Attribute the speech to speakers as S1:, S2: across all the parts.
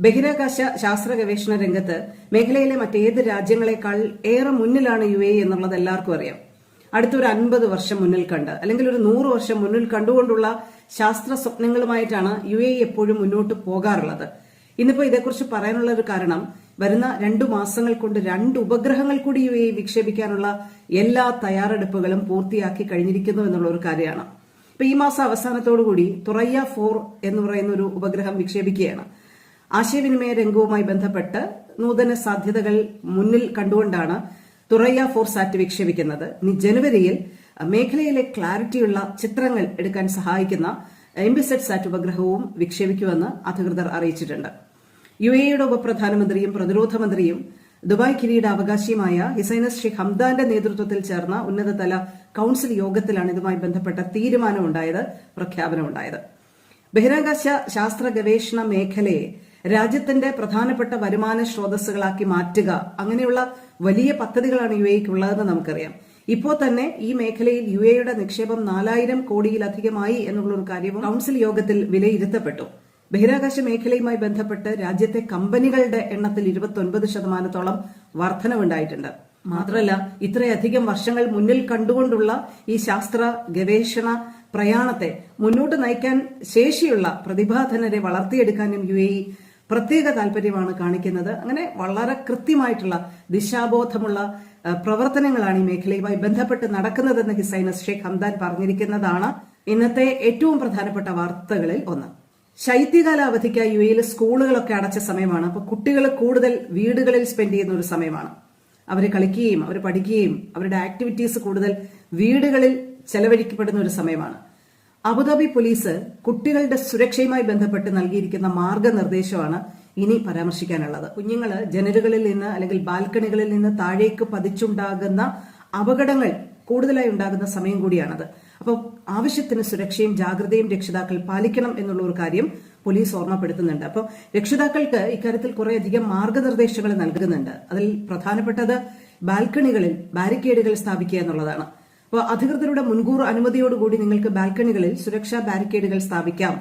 S1: ബഹിരാകാശ ശാസ്ത്ര ഗവേഷണ രംഗത്ത് മേഖലയിലെ മറ്റേത് രാജ്യങ്ങളെക്കാൾ ഏറെ മുന്നിലാണ് യു എ എന്നുള്ളത് എല്ലാവർക്കും അറിയാം. അടുത്തൊരു അൻപത് വർഷം മുന്നിൽ കണ്ട് അല്ലെങ്കിൽ ഒരു നൂറ് വർഷം മുന്നിൽ കണ്ടുകൊണ്ടുള്ള ശാസ്ത്ര സ്വപ്നങ്ങളുമായിട്ടാണ് യു എ എപ്പോഴും മുന്നോട്ട് പോകാറുള്ളത്. ഇന്നിപ്പോ ഇതേക്കുറിച്ച് പറയാനുള്ള ഒരു കാരണം വരുന്ന രണ്ടു മാസങ്ങൾ കൊണ്ട് രണ്ട് ഉപഗ്രഹങ്ങൾ കൂടി യു എ വിക്ഷേപിക്കാനുള്ള എല്ലാ തയ്യാറെടുപ്പുകളും പൂർത്തിയാക്കി കഴിഞ്ഞിരിക്കുന്നു എന്നുള്ള ഒരു കാര്യമാണ്. ഇപ്പൊ ഈ മാസം അവസാനത്തോടുകൂടി തുറയ്യ ഫോർ എന്ന് പറയുന്ന ഒരു ഉപഗ്രഹം വിക്ഷേപിക്കുകയാണ്. ആശയവിനിമയ രംഗവുമായി ബന്ധപ്പെട്ട് നൂതന സാധ്യതകൾ മുന്നിൽ കണ്ടുകൊണ്ടാണ് തുറയ്യ ഫോർ സാറ്റ് വിക്ഷേപിക്കുന്നത്. ഇനി ജനുവരിയിൽ മേഖലയിലെ ക്ലാരിറ്റിയുള്ള ചിത്രങ്ങൾ എടുക്കാൻ സഹായിക്കുന്ന എംബിസെറ്റ് സാറ്റ് ഉപഗ്രഹവും വിക്ഷേപിക്കുമെന്ന് അധികൃതർ അറിയിച്ചിട്ടുണ്ട്. യു യുടെ ഉപപ്രധാനമന്ത്രിയും പ്രതിരോധ മന്ത്രിയും ദുബായ് കിരീട അവകാശിയുമായ ഹിസൈനസ് ഷെയ്ഖ് ഹംദാന്റെ നേതൃത്വത്തിൽ ചേർന്ന ഉന്നതതല കൌൺസിൽ യോഗത്തിലാണ് ഇതുമായി ബന്ധപ്പെട്ട തീരുമാനമുണ്ടായത് പ്രഖ്യാപനമുണ്ടായത്. ബഹിരാകാശ ശാസ്ത്ര ഗവേഷണ മേഖലയെ രാജ്യത്തിന്റെ പ്രധാനപ്പെട്ട വരുമാന സ്രോതസ്സുകളാക്കി മാറ്റുക അങ്ങനെയുള്ള വലിയ പദ്ധതികളാണ് യു എക്കുള്ളതെന്ന് നമുക്കറിയാം. ഇപ്പോൾ തന്നെ ഈ മേഖലയിൽ യു എയുടെ നിക്ഷേപം നാലായിരം കോടിയിലധികമായി എന്നുള്ള ഒരു കാര്യവും കൌൺസിൽ യോഗത്തിൽ വിലയിരുത്തപ്പെട്ടു. ബഹിരാകാശ മേഖലയുമായി ബന്ധപ്പെട്ട് രാജ്യത്തെ കമ്പനികളുടെ എണ്ണത്തിൽ ഇരുപത്തി ശതമാനത്തോളം വർധനവുണ്ടായിട്ടുണ്ട്. മാത്രമല്ല ഇത്രയധികം വർഷങ്ങൾ മുന്നിൽ കണ്ടുകൊണ്ടുള്ള ഈ ശാസ്ത്ര ഗവേഷണ പ്രയാണത്തെ മുന്നോട്ട് നയിക്കാൻ ശേഷിയുള്ള പ്രതിഭാധനരെ വളർത്തിയെടുക്കാനും യു പ്രത്യേക താല്പര്യമാണ് കാണിക്കുന്നത്. അങ്ങനെ വളരെ കൃത്യമായിട്ടുള്ള ദിശാബോധമുള്ള പ്രവർത്തനങ്ങളാണ് ഈ മേഖലയുമായി ബന്ധപ്പെട്ട് നടക്കുന്നതെന്ന് ഹിസൈനസ് ഷെയ്ഖ് ഹംദാൻ പറഞ്ഞിരിക്കുന്നതാണ്. ഇന്നത്തെ ഏറ്റവും പ്രധാനപ്പെട്ട വാർത്തകളിൽ ഒന്ന്. ശൈത്യകാല അവധിക്കായി യു എയിൽ സ്കൂളുകളൊക്കെ അടച്ച സമയമാണ്. അപ്പൊ കുട്ടികൾ കൂടുതൽ വീടുകളിൽ സ്പെൻഡ് ചെയ്യുന്ന ഒരു സമയമാണ്. അവർ കളിക്കുകയും അവർ പഠിക്കുകയും അവരുടെ ആക്ടിവിറ്റീസ് കൂടുതൽ വീടുകളിൽ ചെലവഴിക്കപ്പെടുന്ന ഒരു സമയമാണ്. അബുദാബി പോലീസ് കുട്ടികളുടെ സുരക്ഷയുമായി ബന്ധപ്പെട്ട് നൽകിയിരിക്കുന്ന മാർഗനിർദ്ദേശമാണ് ഇനി പരാമർശിക്കാനുള്ളത്. കുഞ്ഞുങ്ങൾ ജനലുകളിൽ നിന്ന് അല്ലെങ്കിൽ ബാൽക്കണികളിൽ നിന്ന് താഴേക്ക് പതിച്ചുണ്ടാകുന്ന അപകടങ്ങൾ കൂടുതലായി ഉണ്ടാകുന്ന സമയം കൂടിയാണത്. അപ്പോൾ ആവശ്യത്തിന് സുരക്ഷയും ജാഗ്രതയും രക്ഷിതാക്കൾ പാലിക്കണം എന്നുള്ള ഒരു കാര്യം പോലീസ് ഓർമ്മപ്പെടുത്തുന്നുണ്ട്. അപ്പോൾ രക്ഷിതാക്കൾക്ക് ഇക്കാര്യത്തിൽ കുറേയധികം മാർഗനിർദ്ദേശങ്ങൾ നൽകുന്നുണ്ട്. അതിൽ പ്രധാനപ്പെട്ടത് ബാൽക്കണികളിൽ ബാരിക്കേഡുകൾ സ്ഥാപിക്കുക എന്നുള്ളതാണ്. അപ്പോൾ അധികൃതരുടെ മുൻകൂർ അനുമതിയോടുകൂടി നിങ്ങൾക്ക് ബാൽക്കണികളിൽ സുരക്ഷാ ബാരിക്കേഡുകൾ സ്ഥാപിക്കാം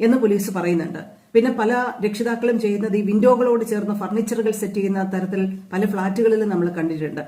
S1: എന്ന് പോലീസ് പറയുന്നുണ്ട്. പിന്നെ പല രക്ഷിതാക്കളും ചെയ്യുന്നത് ഈ വിൻഡോകളോട് ചേർന്ന് ഫർണിച്ചറുകൾ സെറ്റ് ചെയ്യുന്ന തരത്തിൽ പല ഫ്ളാറ്റുകളിലും നമ്മൾ കണ്ടിട്ടുണ്ട്.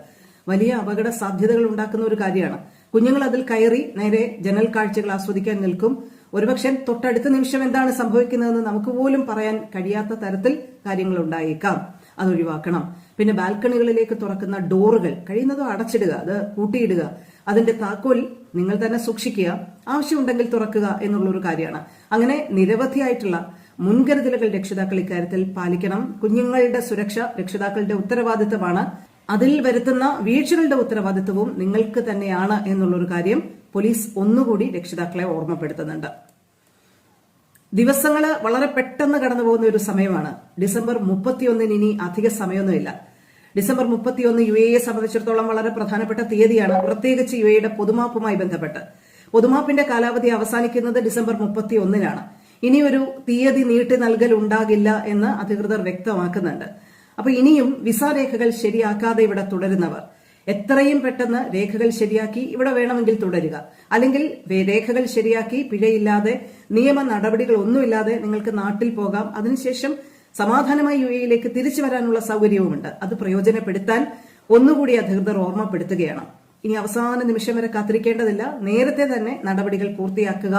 S1: വലിയ അപകട സാധ്യതകൾ ഉണ്ടാക്കുന്ന ഒരു കാര്യമാണ്. കുഞ്ഞുങ്ങൾ അതിൽ കയറി നേരെ ജനൽ കാഴ്ചകൾ ആസ്വദിക്കാൻ നിൽക്കും. ഒരുപക്ഷെ തൊട്ടടുത്ത നിമിഷം എന്താണ് സംഭവിക്കുന്നതെന്ന് നമുക്ക് പോലും പറയാൻ കഴിയാത്ത തരത്തിൽ കാര്യങ്ങൾ ഉണ്ടായേക്കാം. അത് ഒഴിവാക്കണം. പിന്നെ ബാൽക്കണികളിലേക്ക് തുറക്കുന്ന ഡോറുകൾ കഴിയുന്നതും അടച്ചിടുക അത് പൂട്ടിയിടുക അതിന്റെ താക്കോൽ നിങ്ങൾ തന്നെ സൂക്ഷിക്കുക ആവശ്യമുണ്ടെങ്കിൽ തുറക്കുക എന്നുള്ളൊരു കാര്യമാണ്. അങ്ങനെ നിരവധിയായിട്ടുള്ള മുൻകരുതലുകൾ രക്ഷിതാക്കൾ ഇക്കാര്യത്തിൽ പാലിക്കണം. കുഞ്ഞുങ്ങളുടെ സുരക്ഷ രക്ഷിതാക്കളുടെ ഉത്തരവാദിത്തമാണ് അതിൽ വരുത്തുന്ന വീഴ്ചകളുടെ ഉത്തരവാദിത്വവും നിങ്ങൾക്ക് തന്നെയാണ് എന്നുള്ളൊരു കാര്യം പോലീസ് ഒന്നുകൂടി രക്ഷിതാക്കളെ ഓർമ്മപ്പെടുത്തുന്നുണ്ട്. ദിവസങ്ങൾ വളരെ പെട്ടെന്ന് കടന്നു പോകുന്ന ഒരു സമയമാണ്. ഡിസംബർ മുപ്പത്തിയൊന്നിന് ഇനി അധിക സമയമൊന്നുമില്ല. ഡിസംബർ മുപ്പത്തിയൊന്ന് യു എയെ സംബന്ധിച്ചിടത്തോളം വളരെ പ്രധാനപ്പെട്ട തീയതിയാണ് പ്രത്യേകിച്ച് യു എയുടെ പൊതുമാപ്പുമായി ബന്ധപ്പെട്ട്. പൊതുമാപ്പിന്റെ കാലാവധി അവസാനിക്കുന്നത് ഡിസംബർ മുപ്പത്തി ഒന്നിനാണ് ഇനി ഒരു തീയതി നീട്ടി നൽകൽ ഉണ്ടാകില്ല എന്ന് അധികൃതർ വ്യക്തമാക്കുന്നുണ്ട്. അപ്പൊ ഇനിയും വിസ രേഖകൾ ശരിയാക്കാതെ ഇവിടെ തുടരുന്നവർ എത്രയും പെട്ടെന്ന് രേഖകൾ ശരിയാക്കി ഇവിടെ വേണമെങ്കിൽ തുടരുക. അല്ലെങ്കിൽ രേഖകൾ ശരിയാക്കി പിഴയില്ലാതെ നിയമ നടപടികൾ ഒന്നുമില്ലാതെ നിങ്ങൾക്ക് നാട്ടിൽ പോകാം. അതിനുശേഷം സമാധാനമായി യു എയിലേക്ക് തിരിച്ചു വരാനുള്ള സൗകര്യവുമുണ്ട്. അത് പ്രയോജനപ്പെടുത്താൻ ഒന്നുകൂടി അധികൃതർ ഓർമ്മപ്പെടുത്തുകയാണ്. ഇനി അവസാന നിമിഷം വരെ കാത്തിരിക്കേണ്ടതില്ല. നേരത്തെ തന്നെ നടപടികൾ പൂർത്തിയാക്കുക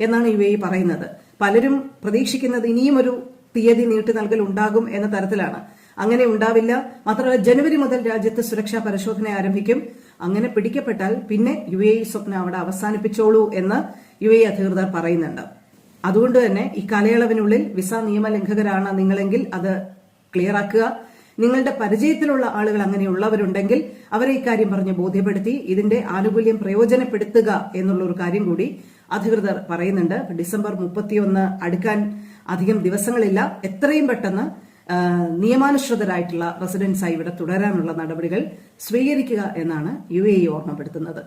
S1: എന്നാണ് യു എ പറയുന്നത്. പലരും പ്രതീക്ഷിക്കുന്നത് ഇനിയും ഒരു തീയതി നീട്ടി നൽകൽ ഉണ്ടാകും എന്ന തരത്തിലാണ്. അങ്ങനെ ഉണ്ടാവില്ല. മാത്രമല്ല ജനുവരി മുതൽ രാജ്യത്ത് സുരക്ഷാ പരിശോധന ആരംഭിക്കും. അങ്ങനെ പിടിക്കപ്പെട്ടാൽ പിന്നെ യു എ സ്വപ്നം അവിടെ അവസാനിപ്പിച്ചോളൂ എന്ന് യു എ അധികൃതർ പറയുന്നുണ്ട്. അതുകൊണ്ട് തന്നെ ഈ കാലയളവിനുള്ളിൽ വിസ നിയമലംഘകരാണ് നിങ്ങളെങ്കിൽ അത് ക്ലിയർ ആക്കുക. നിങ്ങളുടെ പരിചയത്തിലുള്ള ആളുകൾ അങ്ങനെയുള്ളവരുണ്ടെങ്കിൽ അവരെ ഇക്കാര്യം പറഞ്ഞ് ബോധ്യപ്പെടുത്തി ഇതിന്റെ ആനുകൂല്യം പ്രയോജനപ്പെടുത്തുക എന്നുള്ള ഒരു കാര്യം കൂടി അധികൃതർ പറയുന്നുണ്ട്. ഡിസംബർ മുപ്പത്തിയൊന്ന് അടുക്കാൻ അധികം ദിവസങ്ങളില്ല. എത്രയും പെട്ടെന്ന് നിയമാനുസൃതരായിട്ടുള്ള റെസിഡൻസായി ഇവിടെ തുടരാനുള്ള നടപടികൾ സ്വീകരിക്കുക എന്നാണ് യു എ ഓർമ്മപ്പെടുത്തുന്നത്.